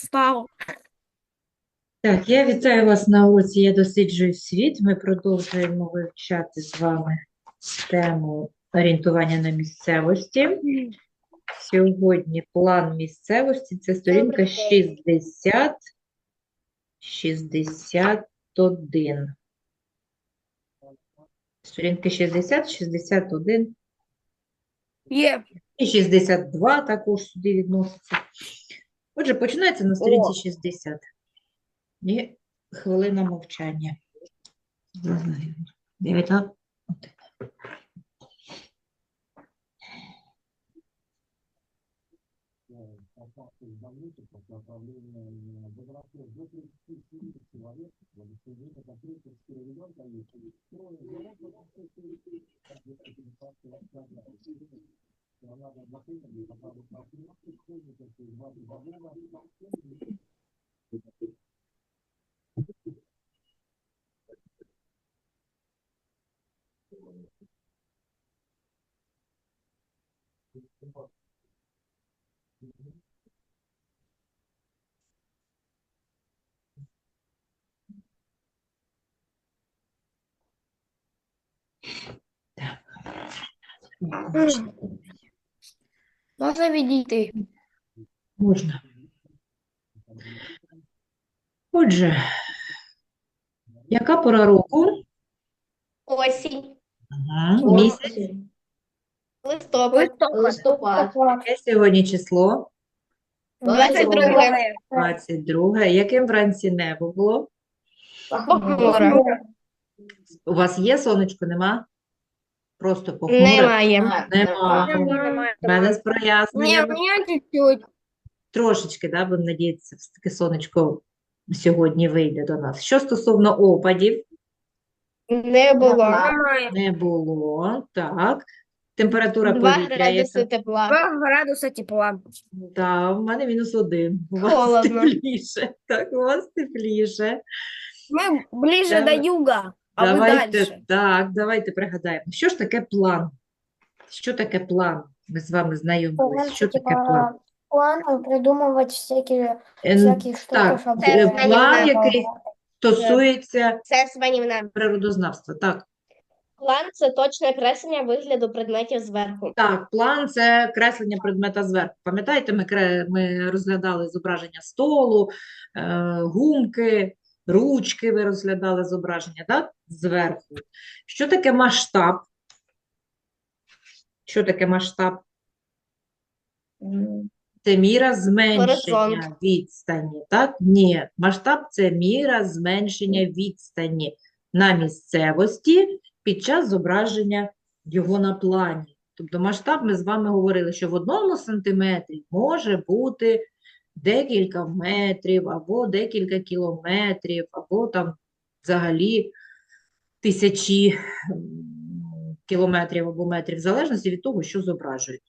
став. Так, я вітаю вас на уроці «Я досліджую світ». Ми продовжуємо вивчати з вами тему орієнтування на місцевості. Сьогодні план місцевості – це сторінка 60, 61. Сторінки 60, 61 Є. і 62 також сюди відноситься. Отже, починається на сторінці О. 60. І хвилина мовчання. Дев'ять, а? Можна відійти. Можна. Отже, яка пора року? Осінь, Ага, Місяць. листопад, листопад, Яке сьогодні число? 22 22. Яким вранці небо було? похмуро. У вас є сонечко, нема? Просто похмуре? Немає. Нема. У мене з Ні, проясненням. мені чуть-чуть. Трошечки, да, будемо надіятися, все-таки сонечко сьогодні вийде до нас. Що стосовно опадів, Не було. Немає. не було. Так. Температура 2 повітря градуси яка? тепла. 2 градуса тепла. Да, у мене мінус один. У вас Холодно. тепліше. Так, у вас тепліше. Ми ближе Давай. до юга, а Давайте, дальше. так, давайте пригадаємо. Що ж таке план? Що таке план? Ми з вами знайомились. Що таке план? план придумывать всякие, Е, всякие штуки, так, чтобы е, Це план, який стосується Це природознавства. Так, План це точне креслення вигляду предметів зверху. так, план це креслення предмета зверху. Пам'ятаєте, ми, кре- ми розглядали зображення столу, е, гумки, ручки, ви розглядали зображення, так? Зверху. Що таке масштаб? Що таке масштаб? Це міра зменшення Горизонт. відстані, так? Ні, масштаб – це міра зменшення відстані на місцевості під час зображення його на плані. Тобто масштаб, ми з вами говорили, що в одному сантиметрі може бути декілька метрів, або декілька кілометрів, або там взагалі тисячі кілометрів або метрів, в залежності від того, що зображують.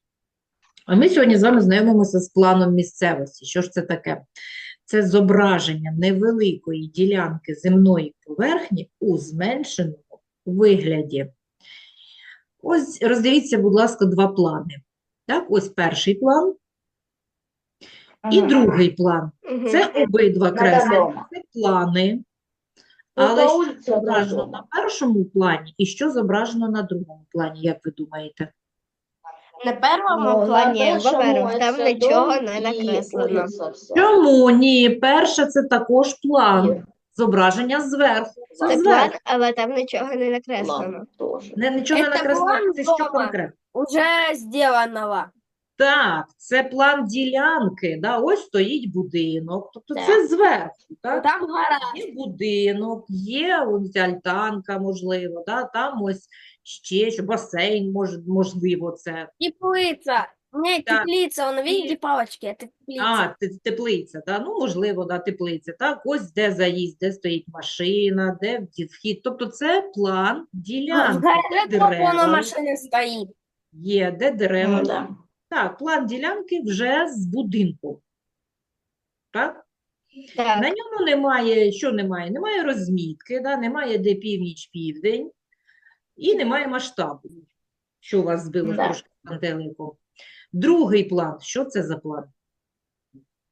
А ми сьогодні з вами знайомимося з планом місцевості. Що ж це таке? Це зображення невеликої ділянки земної поверхні у зменшеному вигляді. Ось роздивіться, будь ласка, два плани. Так, ось перший план і другий план. Це обидва креслення, це плани. Але що зображено на першому плані і що зображено на другому плані, як ви думаєте? На першому плані, во-первых, там нічого не накреслено. Чому ні? Перше це також план. Зображення зверху. Це Це зверху. план, але там нічого не накреслено. Не, нічого не накреслено. Це що конкретно? Уже сделанного. Так, це план ділянки. Да? Ось стоїть будинок. Тобто Так. це зверху. Так? Там гараж. Є будинок, є ось альтанка, можливо, да? там ось ще що басейн, може, можливо, це. Теплица. Нет, Так. теплица, он, видите, палочки, А, теплица. те- теплиця, да? Ну, можливо, да, теплиця. Так, ось де заїзд, де стоїть машина, де вхід- вхід. Тобто це план ділянки, де Это вон дерева машина стоит. є, де дерева. Ну, да. Так, план ділянки вже з будинком. Так? Так. На ньому немає, що немає? Немає розмітки, да? немає де північ, південь, і немає масштабу, що у вас збило Да. трошки пантеликом. Другий план, що це за план?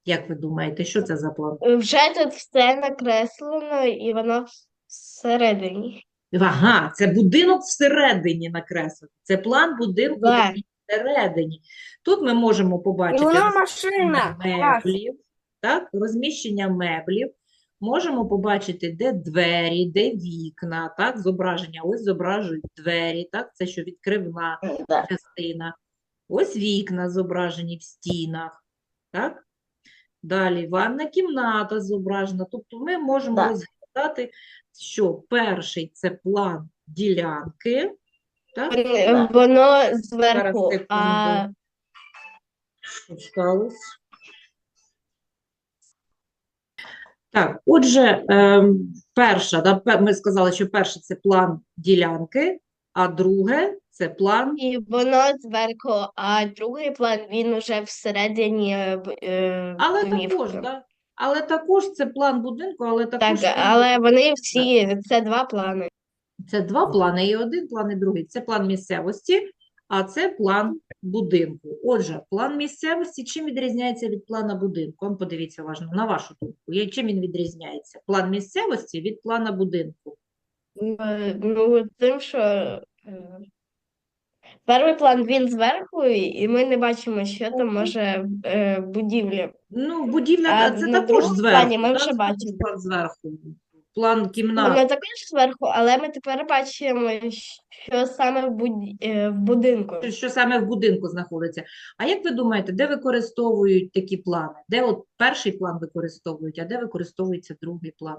Як ви думаєте, що це за план? Вже тут все накреслено, і воно всередині. Ага, це будинок всередині накреслений. Це план будинку Да. Всередині. Тут ми можемо побачити вона машина. Меблів, так, розміщення меблів. Можемо побачити, де двері, де вікна, так, зображення. Ось зображують двері, так, це що відкривна частина. Ось вікна зображені в стінах, так? Далі ванна кімната зображена. Тобто ми можемо Да. розглядати, що перший це план ділянки, так? Воно Зараз, зверху, а. Що сталося? Так, отже, ем, перша, да, ми сказали, що перше це план ділянки, а друге це план і воно зверху, а другий план він уже всередині е, е, Але також, да. Але також це план будинку, але також він- але вони всі, це два плани. Це два плани, і один план, і другий. Це план місцевості, а це план будинку. Отже, план місцевості чим відрізняється від плана будинку? Подивіться уважно, на вашу думку. Чим він відрізняється? План місцевості від плана будинку. Е, Ну, тим, що е, перший план він зверху, і ми не бачимо, що там може е, будівлі. Ну, будівля, А це також зверху, плані ми вже бачимо. план зверху План кімнат. Воно також зверху, але ми тепер бачимо, що саме в, буд... е, в будинку. що- що саме в будинку знаходиться. А як ви думаєте, де використовують такі плани? Де от перший план використовують, а де використовується другий план?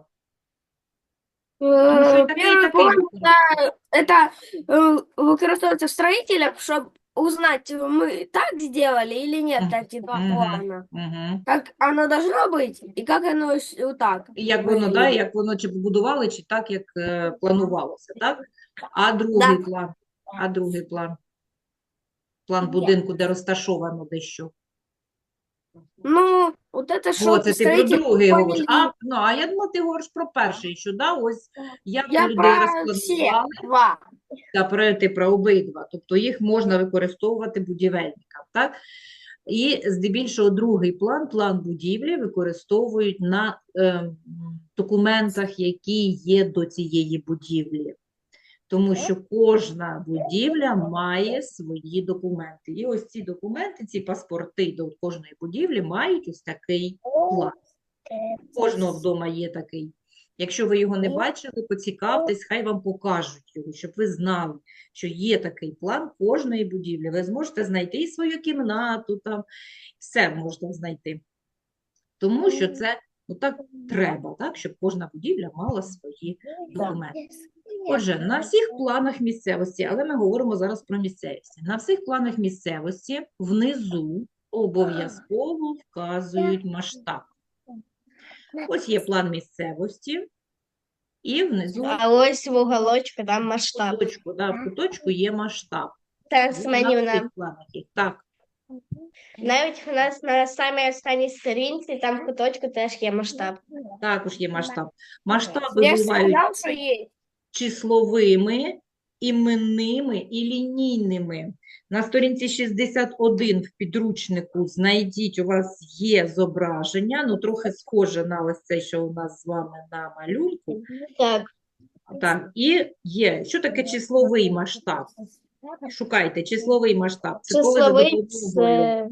Тому що і Э, такий, і Первый такий план використовують. это э, выкористовывается строителем, чтобы узнать, мы так сделали или нет, Мгм. эти два Мгм. плана. Угу. Как оно должно быть и как оно с- вот так. І як воно, да, выглядит. як воно чи побудували, чи так, як е, планувалося, так? А другий план? А другий план? План будинку, де розташовано дещо. Ну, вот это О, что це ти про другий говориш. А, ну, а я думала, ти говориш про перший, що да, ось як Я людей про два. та про, ти про обидва. Тобто їх можна використовувати будівельникам, так? І здебільшого другий план, план будівлі, використовують на е, документах, які є до цієї будівлі. Тому що кожна будівля має свої документи. І ось ці документи, ці паспорти до кожної будівлі мають ось такий план. Кожного вдома є такий. Якщо ви його не бачили, поцікавтесь, хай вам покажуть його, щоб ви знали, що є такий план кожної будівлі. Ви зможете знайти і свою кімнату, там, все можна знайти. Тому що це ну, так треба, так, щоб кожна будівля мала свої документи. Отже, на всіх планах місцевості, але ми говоримо зараз про місцевості. На всіх планах місцевості внизу обов'язково вказують масштаб. Ось є план місцевості, і внизу А ось в уголочку там в масштаб. куточку, да, в куточку є масштаб. Планах. Так, навіть у нас на самій останній сторінці там в куточку теж є масштаб. також є масштаб. Масштаби Я бувають числовими, іменними і лінійними. На сторінці 61 в підручнику знайдіть, у вас є зображення, ну трохи схоже на ось це, що у нас з вами на малюнку. Так, Так, і є. Що таке числовий масштаб? Шукайте числовий масштаб. Це числовий це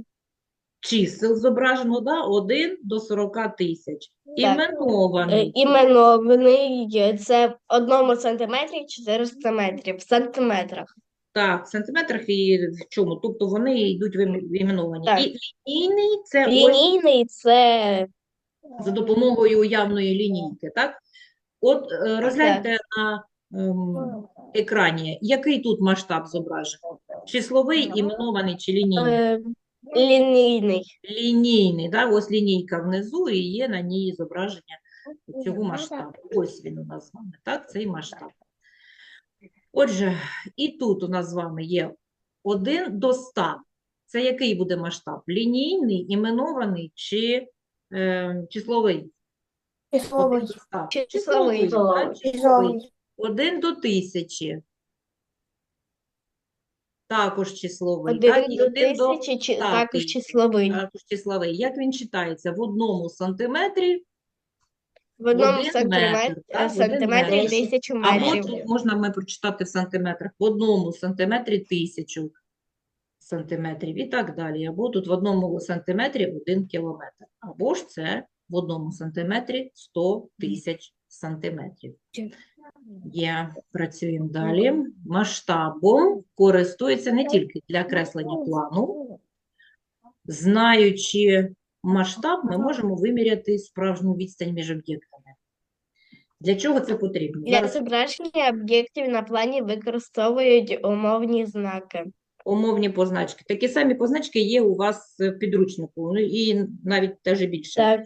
чисел зображено, да, 1 до 40 тисяч. Іменований. е, іменований, це в одному сантиметрі 400 метрів в сантиметрах. Так, в сантиметрах і в чому? Тобто вони йдуть вим- іменовані. Так. І лінійний це ось Лінійний це за допомогою уявної лінійки, так? От е, розгляньте на ем, екрані, який тут масштаб зображений? Числовий, іменований чи лінійний? е, лінійний. Лінійний, да? Ось лінійка внизу і є на ній зображення цього масштабу. Ось він у нас з вами, так? Цей масштаб. Отже, і тут у нас з вами є 1 до 100. Це який буде масштаб? Лінійний, іменований чи е, числовий? Числовий. 1 до 100. Числовий. числовий. Числовий. 1 до 1000. також числовий. Один так, і до один до тисячі, чи ста також числовий. також числовий. Як він читається? В одному сантиметрі В одному один сантиметрі, метр, так, один сантиметрі метр. тисячу Або метрів. тут можна ми прочитати в сантиметрах. В одному сантиметрі тисячу сантиметрів і так далі. Або тут в одному сантиметрі один кілометр. Або ж це в одному сантиметрі 100 тисяч сантиметрів. Є, працюємо далі. Масштабом користується не тільки для креслення плану. Знаючи масштаб, ми можемо виміряти справжню відстань між об'єктами. Для чого це потрібно? Для зображення об'єктів на плані використовують умовні знаки. умовні позначки. Такі самі позначки є у вас в підручнику, ну і навіть теж більше. Так,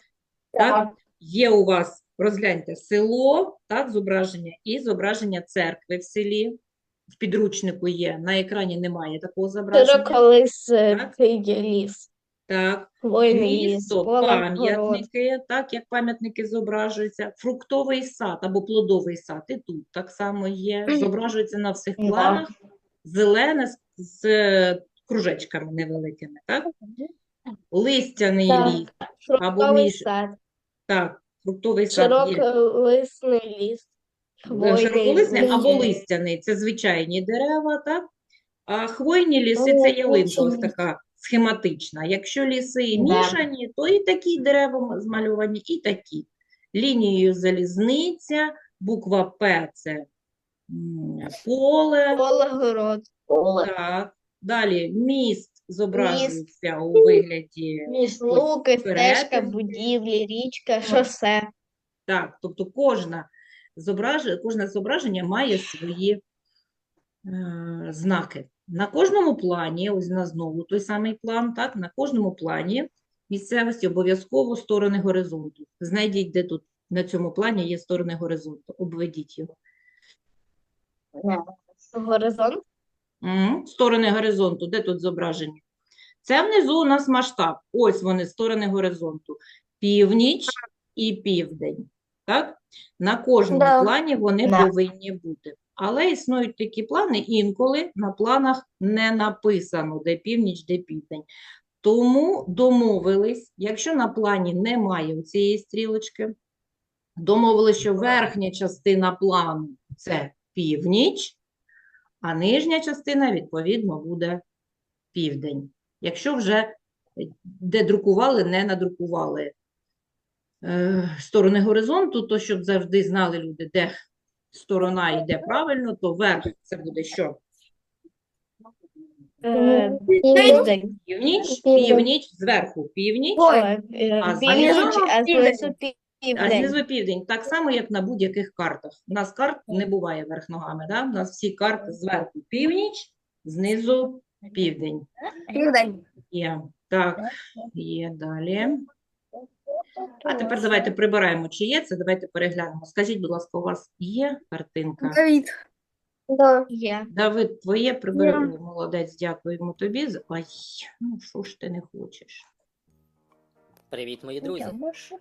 Так? Є у вас, розгляньте, село, так, зображення, і зображення церкви в селі. В підручнику є, на екрані немає такого зображення. широколисий ліс, Так, місто, пам'ятники, так, як пам'ятники зображуються, фруктовий сад або плодовий сад, і тут так само є, зображується на всіх планах, зелене з, з е, кружечками невеликими, так? Листяний Так. ліс, або між, сад, так, фруктовий сад є. широколисний ліс, хвойний Широколисний або листяний це звичайні дерева, так? А хвойні ліси це ялинка ось така схематична. Якщо ліси Да. мішані, то і такі дерева змальовані, і такі. Лінією залізниця, буква П це м, поле, Поле, город. так. Далі міст зображується у вигляді Луки, стежка, перетин. будівлі, річка, шосе. Так, тобто кожна зображення, кожне зображення має свої е, знаки. На кожному плані, ось у нас знову той самий план, так, на кожному плані місцевості обов'язково сторони горизонту. Знайдіть, де тут на цьому плані є сторони горизонту, обведіть його. Горизонт. Сторони горизонту, де тут зображені? Це внизу у нас масштаб. Ось вони, сторони горизонту. Північ і південь. Так? На кожному Да. плані вони Да. повинні бути. Але існують такі плани, інколи на планах не написано, де північ, де південь. Тому домовились, якщо на плані немає цієї стрілочки, домовились, що верхня частина плану – це північ, а нижня частина, відповідно, буде південь. Якщо вже е, де друкували, не надрукували е, сторони горизонту, то щоб завжди знали люди, де сторона йде правильно, то верх це буде що? Е, Південь. Південь. Північ, північ, зверху північ, Е, е, А Північ, знизу південь. А знизу південь. Так само, як на будь-яких картах. У нас карт не буває верх ногами, да? У нас всі карти зверху північ, знизу південь. Південь. Є. Так, є далі. А тепер давайте прибираємо, чи є це. Давайте переглянемо. Скажіть, будь ласка, у вас є картинка? Давід. Да. Є. Давид, твоє прибери. Молодець, дякуємо тобі. Ай, ну що ж ти не хочеш? Привіт, мої друзі!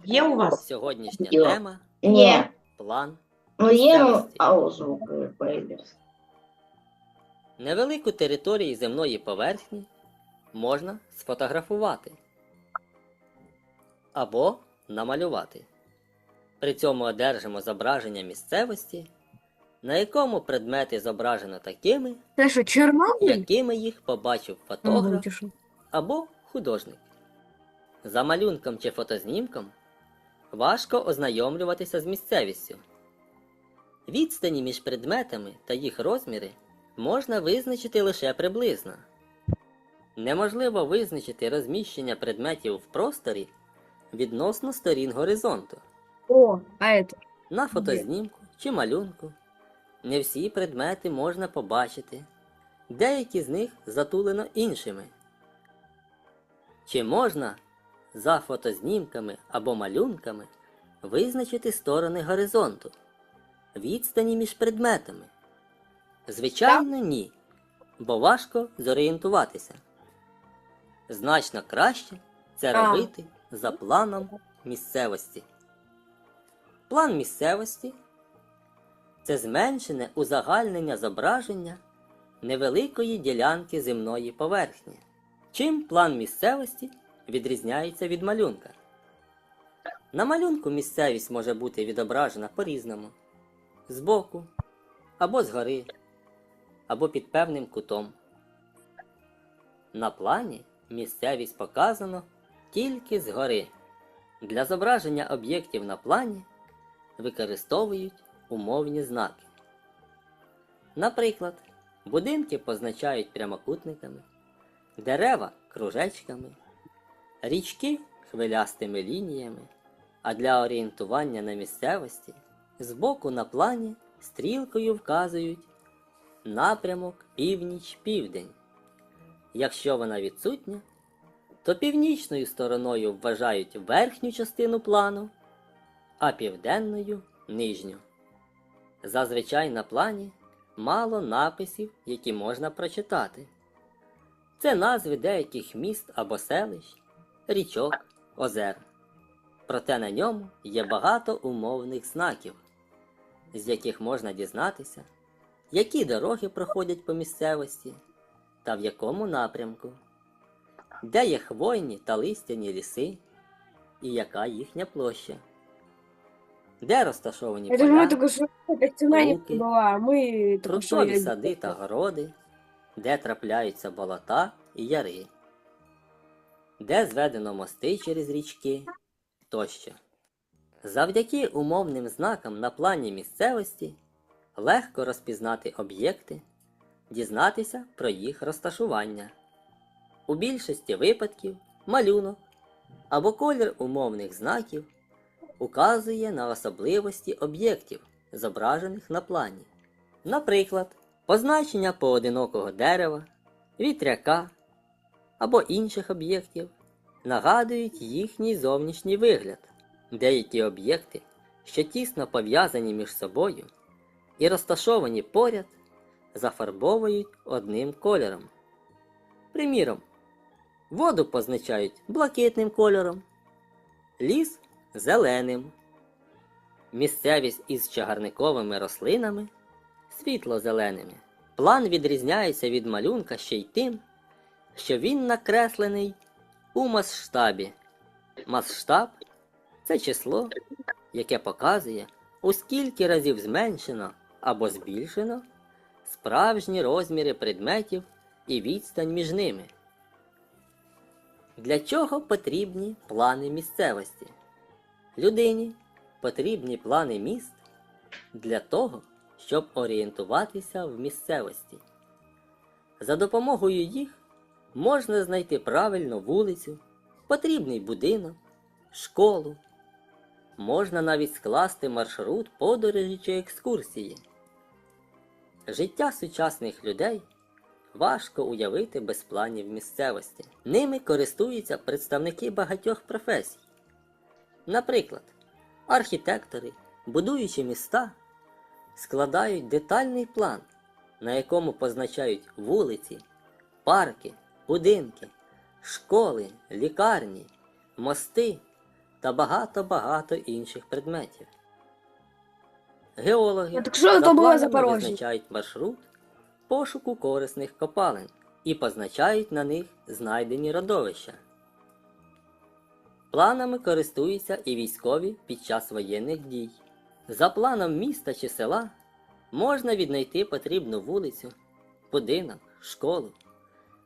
Є у вас? Сьогоднішня Йо. тема Ні. план Ну, є, ну, місцевості. звук. Невелику територію земної поверхні можна сфотографувати або намалювати. При цьому одержимо зображення місцевості, на якому предмети зображено такими, Це що, Чорнобиль? якими їх побачив фотограф або художник. За малюнком чи фотознімком важко ознайомлюватися з місцевістю. Відстані між предметами та їх розміри можна визначити лише приблизно. Неможливо визначити розміщення предметів в просторі відносно сторін горизонту. О, а это? На фотознімку чи малюнку не всі предмети можна побачити, деякі з них затулено іншими. Чи можна за фотознімками або малюнками визначити сторони горизонту, відстані між предметами? Звичайно, ні, бо важко зорієнтуватися. Значно краще це робити за планом місцевості. План місцевості це зменшене узагальнення зображення невеликої ділянки земної поверхні. Чим план місцевості відрізняється від малюнка? На малюнку місцевість може бути відображена по-різному: збоку, або згори, або під певним кутом. На плані місцевість показано тільки згори. Для зображення об'єктів на плані використовують умовні знаки. Наприклад, будинки позначають прямокутниками, дерева кружечками, річки хвилястими лініями, а для орієнтування на місцевості збоку на плані стрілкою вказують напрямок північ-південь. Якщо вона відсутня, то північною стороною вважають верхню частину плану, а південною нижню. Зазвичай на плані мало написів, які можна прочитати. Це назви деяких міст або селищ, річок, озер. Проте на ньому є багато умовних знаків, з яких можна дізнатися, які дороги проходять по місцевості та в якому напрямку, де є хвойні та листяні ліси, і яка їхня площа, де розташовані Я думаю, поля, только что это стена не луки, была, а мы только что... фруктові сади та городи, де трапляються болота і яри, де зведено мости через річки тощо. Завдяки умовним знакам на плані місцевості легко розпізнати об'єкти, дізнатися про їх розташування. У більшості випадків малюнок або колір умовних знаків указує на особливості об'єктів, зображених на плані. Наприклад, позначення поодинокого дерева, вітряка або інших об'єктів нагадують їхній зовнішній вигляд. Деякі об'єкти, що тісно пов'язані між собою і розташовані поряд, зафарбовують одним кольором. Приміром, воду позначають блакитним кольором, ліс зеленим, місцевість із чагарниковими рослинами світло-зеленими. План відрізняється від малюнка ще й тим, що він накреслений у масштабі. Масштаб це число, яке показує, у скільки разів зменшено або збільшено справжні розміри предметів і відстань між ними. Для чого потрібні плани місцевості? Людині потрібні плани міст для того, щоб орієнтуватися в місцевості. За допомогою їх можна знайти правильну вулицю, потрібний будинок, школу. Можна навіть скласти маршрут подорожі чи екскурсії. Життя сучасних людей важко уявити без планів місцевості. Ними користуються представники багатьох професій. Наприклад, архітектори, будуючи міста, складають детальний план, на якому позначають вулиці, парки, будинки, школи, лікарні, мости та багато-багато інших предметів. Геологи так що за то планами визначають маршрут пошуку корисних копалин і позначають на них знайдені родовища. Планами користуються і військові під час воєнних дій. За планом міста чи села можна віднайти потрібну вулицю, будинок, школу,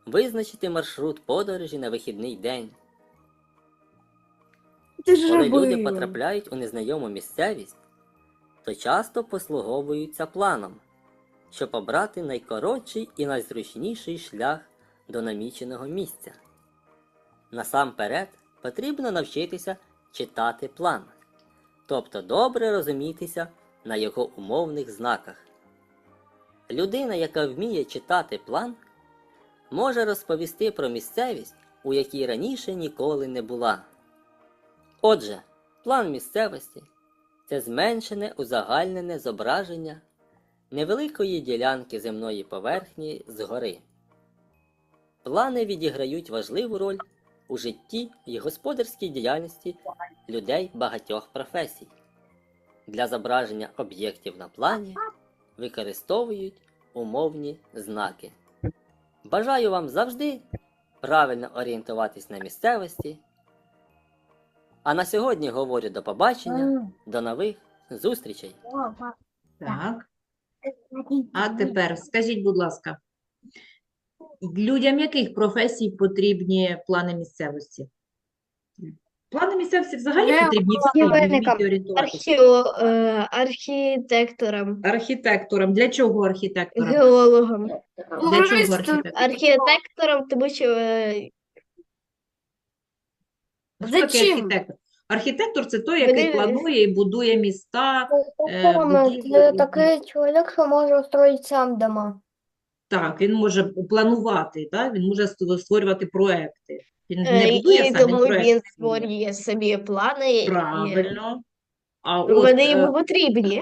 визначити маршрут подорожі на вихідний день. Ты же Коли люди потрапляють у незнайому місцевість, то часто послуговуються планом, щоб обрати найкоротший і найзручніший шлях до наміченого місця. Насамперед потрібно навчитися читати план, тобто добре розумітися на його умовних знаках. Людина, яка вміє читати план, може розповісти про місцевість, у якій раніше ніколи не була. Отже, план місцевості це зменшене узагальнене зображення невеликої ділянки земної поверхні згори. Плани відіграють важливу роль у житті і господарській діяльності людей багатьох професій. Для зображення об'єктів на плані використовують умовні знаки. Бажаю вам завжди правильно орієнтуватись на місцевості. А на сьогодні говорю до побачення, до нових зустрічей. Так. А тепер скажіть, будь ласка, людям яких професій потрібні плани місцевості? Плани місцевості взагалі Е, потрібні всім, будівельникам, вмієте орієнтуватися. Архео, е, архітекторам, Архітекторам. Для чого архітекторам? геологам. Для чого Юристам. архітекторам? Архітекторам, тому що е, Що Зачем? архітектор? Архітектор це той, який Вони- планує і будує міста. Будівлі, это будівлі. такой человек, что может устроить сам дома. Так, він може планувати, так? Він може ст- створювати проекти. Він не е, будує і сам, він тому проект він створює. собі плани, і Правильно. А от, вони е, йому потрібні.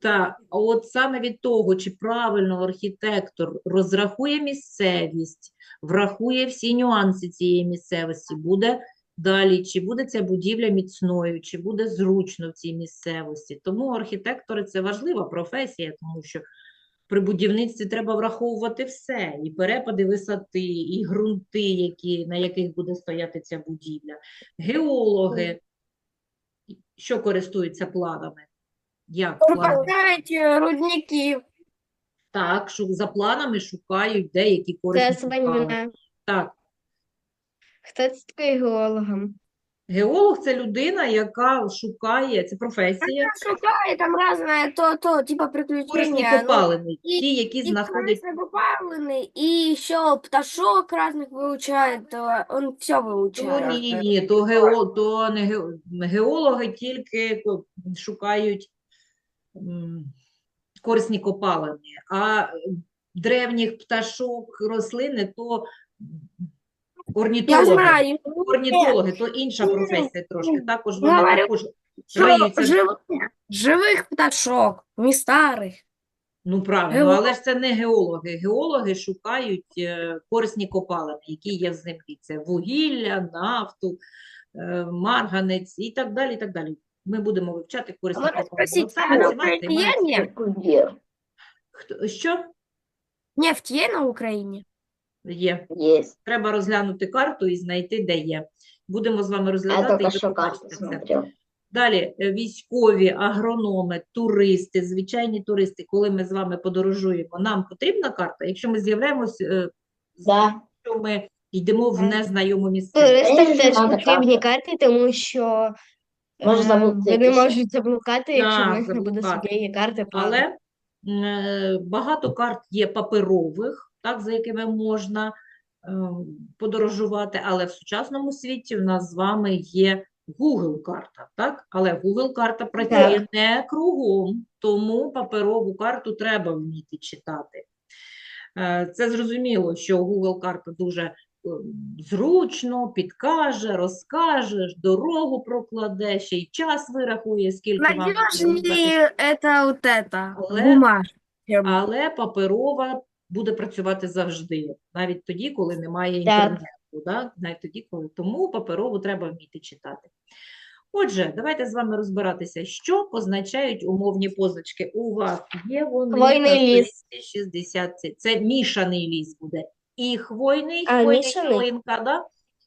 Так, а от саме від того, чи правильно архітектор розрахує місцевість, врахує всі нюанси цієї місцевості, буде далі, чи буде ця будівля міцною, чи буде зручно в цій місцевості. Тому архітектори це важлива професія, тому що при будівництві треба враховувати все, і перепади висоти, і ґрунти, які, на яких буде стояти ця будівля. Геологи, що користуються планами? Як плани? Шукають рудників. Так, шу- за планами шукають деякі Це корисні свинина. Так, Хто це такий геологом? геолог це людина, яка шукає, це професія, Шукає там разне, то, то, типа корисні приключення. ну, копалини, і- ті, які и знаходять. красные попалины, и еще пташок разных выучает, то он все То выучает. ні, ні, то, гео, то не ге- геологи тільки ко- шукають м, корисні копалини, а е, древніх пташок, рослини, то Я орнітологи. знаю, Орнітологи, то інша професія трошки. Також вони Говорю, також что риються. живых, живых пташок, не старых. Ну, правильно, Геолог. але ж це не геологи. Геологи шукають е, корисні копалини, які є в землі. Це вугілля, нафту, е, марганець і так далі, і так далі. Ми будемо вивчати корисні Можно копалини. спросить, От саме а на цим Украине займається- нефть? Где? Хто- Що? Нефть есть на Украине? Є. Есть. Треба розглянути карту і знайти, де є. Будемо з вами розглядати, і смотрел. Далі е, військові, агрономи, туристи, звичайні туристи. Коли ми з вами подорожуємо, нам потрібна карта? Якщо ми з'являємось, е, Да. що ми йдемо в незнайому місцевості. Туристам теж потрібні карти. карти, тому що Може е, вони можуть заблукати, якщо в них не буде своєї карти. Але е, багато карт є паперових, так, за якими можна е, подорожувати, але в сучасному світі в нас з вами є Google карта, так? Але Google карта працює не кругом, тому паперову карту треба вміти читати. Е, Це зрозуміло, що Google карта дуже е, зручно підкаже, розкаже, дорогу прокладе, ще й час вирахує, скільки вам треба рухатись. Надежнее это Але- бумажка. Але паперова буде працювати завжди, навіть тоді, коли немає інтернету. Да? Навіть тоді, коли тому паперову треба вміти читати. Отже, давайте з вами розбиратися, що позначають умовні позначки. У вас є вони Хвойний ліс. 60. Це- мішаний ліс буде. І хвойний, А, хвойний ялинка, да?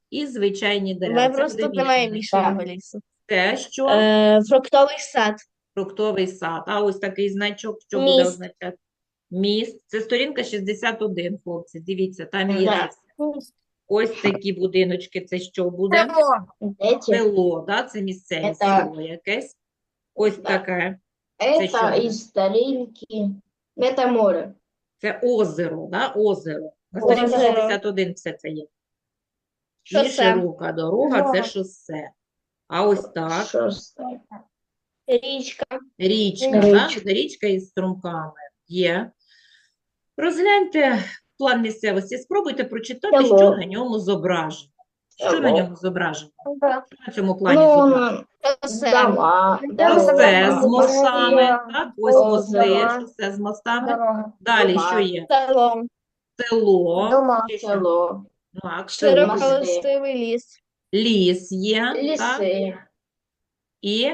і звичайні дерева. Це просто немає мішаного лісу. Те, що Е, фруктовий сад. фруктовий сад. А ось такий значок, що буде означати? Міст. Це сторінка 61, хлопці. Дивіться, там є Да. це все. Ось такі будиночки. Це що буде? Село. Эти, Село, да? Це місцевість, Это- село якесь. Ось Да. таке. это что? из старинки. Это море. Це озеро, да? Озеро. На сторінці Озеро. 61 все це є. І Шосе. широка дорога це Дорога. шосе. А ось так. Что ж это? Річка. Річка, да? Річка. Річка із струмками є. Розгляньте план місцевості, спробуйте прочитати, що на ньому зображено. Що на ньому зображено? Да. Що на цьому плані Ну, зображено? Шосе. дома. Шосе з мостами, так? Ось мости, Озеро. шосе з мостами. Дорога. Далі Дома. що є? Село. Село. Дома. Ще що? Село. Так, село. Широколистовий ліс. Ліс є, так? І,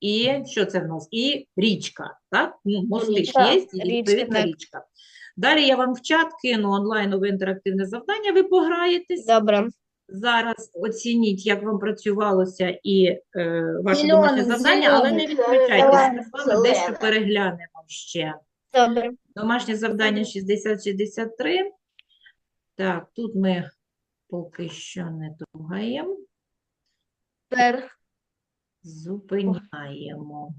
і що це в нас? І річка, так? Ну, мости ж Річка. є, і Річка, так. річка. Далі я вам в чат кину онлайнове інтерактивне завдання, ви пограєтесь. Добре. Зараз оцініть, як вам працювалося і е, ваше Зелений, домашнє завдання, але не зелений, відключайтеся, ми з вами зелений. дещо переглянемо ще. Добре. Домашнє завдання 60-63. Так, тут ми поки що не трогаємо, Тепер зупиняємо.